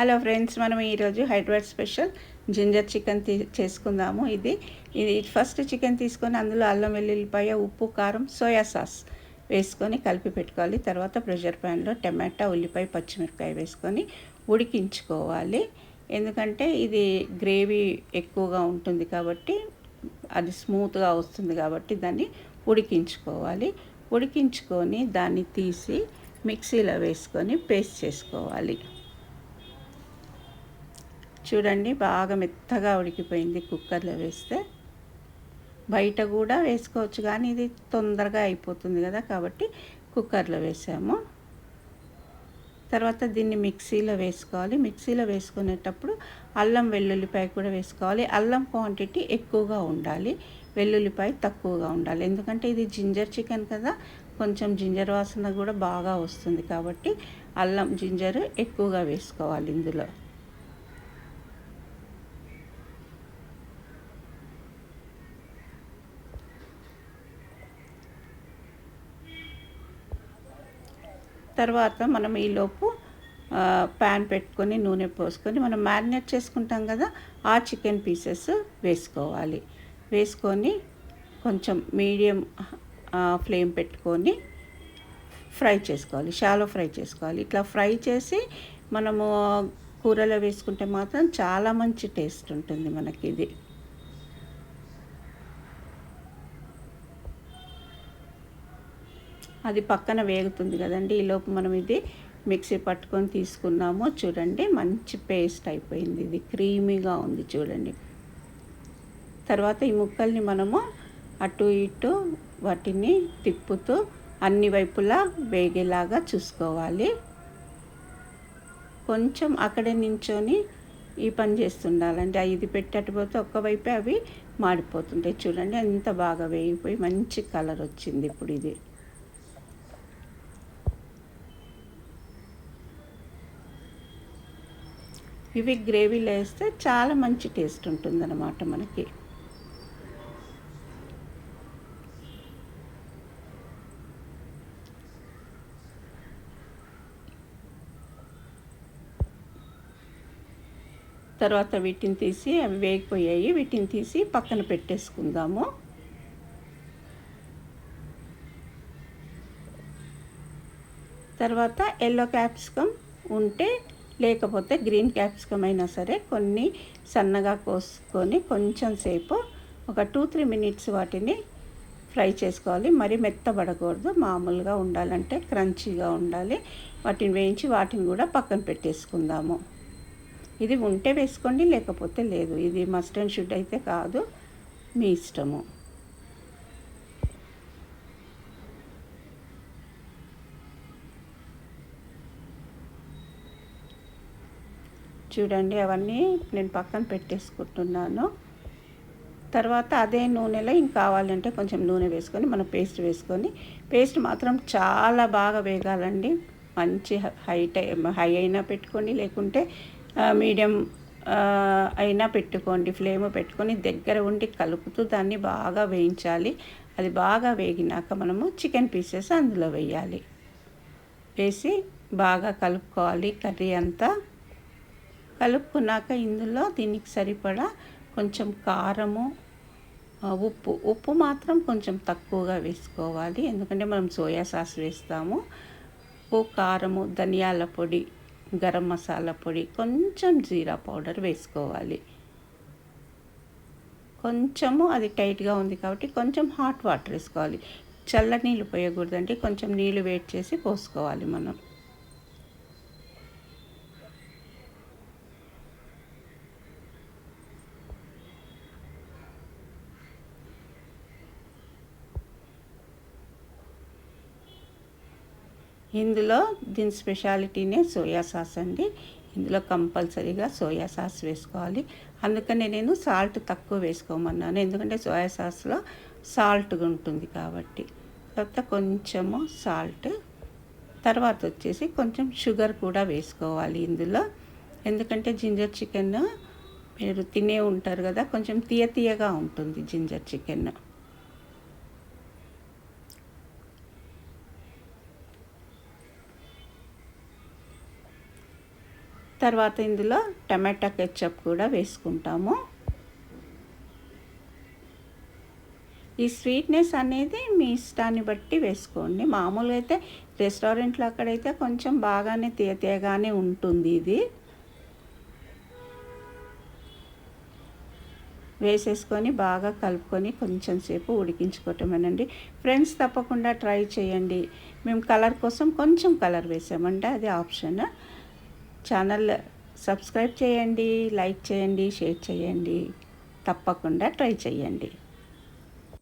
Hello friends మనం ఈరోజు Hyderabad special ginger chicken తీ చేసుకుందాము. ఇది ఇది ఫస్ట్ చికెన్ తీసుకొని అందులో అల్లం వెల్లుల్లిపాయ ఉప్పు కారం సోయా సాస్ వేసుకొని కలిపి పెట్టుకోవాలి. తర్వాత ప్రెషర్ ప్యాన్లో టమాటా ఉల్లిపాయ పచ్చిమిరపకాయ వేసుకొని ఉడికించుకోవాలి. ఎందుకంటే ఇది గ్రేవీ ఎక్కువగా ఉంటుంది కాబట్టి అది స్మూత్గా వస్తుంది కాబట్టి దాన్ని ఉడికించుకోవాలి. ఉడికించుకొని దాన్ని తీసి మిక్సీలో వేసుకొని పేస్ట్ చేసుకోవాలి. చూడండి బాగా మెత్తగా ఉడికిపోయింది కుక్కర్లో వేస్తే. బయట కూడా వేసుకోవచ్చు కానీ ఇది తొందరగా అయిపోతుంది కదా కాబట్టి కుక్కర్లో వేసాము. తర్వాత దీన్ని మిక్సీలో వేసుకోవాలి. మిక్సీలో వేసుకునేటప్పుడు అల్లం వెల్లుల్లిపాయ కూడా వేసుకోవాలి. అల్లం క్వాంటిటీ ఎక్కువగా ఉండాలి. వెల్లుల్లిపాయ తక్కువగా ఉండాలి. ఎందుకంటే ఇది జింజర్ చికెన్ కదా కొంచెం జింజర్ వాసన కూడా బాగా వస్తుంది కాబట్టి అల్లం జింజర్ ఎక్కువగా వేసుకోవాలి ఇందులో. తర్వాత మనం ఈలోపు ప్యాన్ పెట్టుకొని నూనె పోసుకొని మనం మ్యారినేట్ చేసుకుంటాం కదా ఆ చికెన్ పీసెస్ వేసుకోవాలి. వేసుకొని కొంచెం మీడియం ఫ్లేమ్ పెట్టుకొని ఫ్రై చేసుకోవాలి షాలో ఫ్రై చేసుకోవాలి. ఇట్లా ఫ్రై చేసి మనము కూరలో వేసుకుంటే మాత్రం చాలా మంచి టేస్ట్ ఉంటుంది మనకి ఇది. అది పక్కన వేగుతుంది కదండి. ఈలోపు మనం ఇది మిక్సీ పట్టుకొని తీసుకున్నాము. చూడండి మంచి పేస్ట్ అయిపోయింది ఇది. క్రీమీగా ఉంది చూడండి. తర్వాత ఈ ముక్కల్ని మనము అటు ఇటు వాటిని తిప్పుతూ అన్ని వైపులా వేగేలాగా చూసుకోవాలి. కొంచెం అక్కడే నించొని ఈ పని చేస్తుండాలంటే ఇది పెట్టకపోతే ఒక్కవైపే అవి మాడిపోతుంటాయి. చూడండి ఎంత బాగా వేగిపోయి మంచి కలర్ వచ్చింది ఇప్పుడు ఇది. ఇవి గ్రేవీలో వేస్తే చాలా మంచి టేస్ట్ ఉంటుందన్నమాట మనకి. తర్వాత వీటిని తీసి అవి వేగిపోయాయి. వీటిని తీసి పక్కన పెట్టేసుకుందాము. తర్వాత ఎల్లో క్యాప్సికమ్ ఉంటే లేకపోతే గ్రీన్ క్యాప్సికమ్ అయినా సరే కొన్ని సన్నగా కోసుకొని కొంచెం సేపు ఒక టూ త్రీ మినిట్స్ వాటిని ఫ్రై చేసుకోవాలి. మరి మెత్తబడకూడదు. మామూలుగా ఉండాలంటే క్రంచీగా ఉండాలి. వాటిని వేయించి వాటిని కూడా పక్కన పెట్టేసుకుందాము. ఇది ఉంటే వేసుకోండి లేకపోతే లేదు. ఇది మస్ట్ అండ్ షుడ్ అయితే కాదు. మీ ఇష్టము. చూడండి అవన్నీ నేను పక్కన పెట్టేసుకుంటున్నాను. తర్వాత అదే నూనెలో ఇంకా కావాలంటే కొంచెం నూనె వేసుకొని మనం పేస్ట్ వేసుకొని పేస్ట్ మాత్రం చాలా బాగా వేగాలండి. మంచి హైట్ హై అయినా పెట్టుకోండి లేకుంటే మీడియం అయినా పెట్టుకోండి ఫ్లేమ్ పెట్టుకొని దగ్గర ఉండి కలుపుతూ దాన్ని బాగా వేయించాలి. అది బాగా వేగినాక మనము చికెన్ పీసెస్ అందులో వేయాలి. వేసి బాగా కలుపుకోవాలి కర్రీ అంతా. కలుపుకున్నాక ఇందులో దీనికి సరిపడా కొంచెం కారము ఉప్పు. ఉప్పు మాత్రం కొంచెం తక్కువగా వేసుకోవాలి. ఎందుకంటే మనం సోయా సాస్ వేస్తాము. ఉప్పు కారము ధనియాల పొడి గరం మసాలా పొడి కొంచెం జీరా పౌడర్ వేసుకోవాలి. కొంచెము అది టైట్గా ఉంది కాబట్టి కొంచెం హాట్ వాటర్ వేసుకోవాలి. చల్ల నీళ్ళు పోయకూడదంటే కొంచెం నీళ్ళు వేడి చేసి పోసుకోవాలి మనం. ఇందులో దీని స్పెషాలిటీనే సోయా సాస్ అండి. ఇందులో కంపల్సరీగా సోయా సాస్ వేసుకోవాలి. అందుకనే నేను సాల్ట్ తక్కువ వేసుకోమన్నాను. ఎందుకంటే సోయా సాస్లో సాల్ట్గా ఉంటుంది కాబట్టి. తర్వాత కొంచెము సాల్ట్. తర్వాత వచ్చేసి కొంచెం షుగర్ కూడా వేసుకోవాలి ఇందులో. ఎందుకంటే జింజర్ చికెన్ మీరు తినే ఉంటారు కదా కొంచెం తీయ తీయగా ఉంటుంది జింజర్ చికెన్. తర్వాత ఇందులో టమాటా కెచ్చప్ కూడా వేసుకుంటాము. ఈ స్వీట్నెస్ అనేది మీ ఇష్టాన్ని బట్టి వేసుకోండి. మామూలుగా అయితే రెస్టారెంట్లో అక్కడైతే కొంచెం బాగానే తీయ తీయగానే ఉంటుంది ఇది. వేసేసుకొని బాగా కలుపుకొని కొంచెం సేపు ఉడికించుకోవటమేనండి. ఫ్రెండ్స్ తప్పకుండా ట్రై చేయండి. మేము కలర్ కోసం కొంచెం కలర్ వేసామంటే అది ఆప్షన్. ఛానల్ సబ్స్క్రైబ్ చేయండి లైక్ చేయండి షేర్ చేయండి. తప్పకుండా ట్రై చేయండి.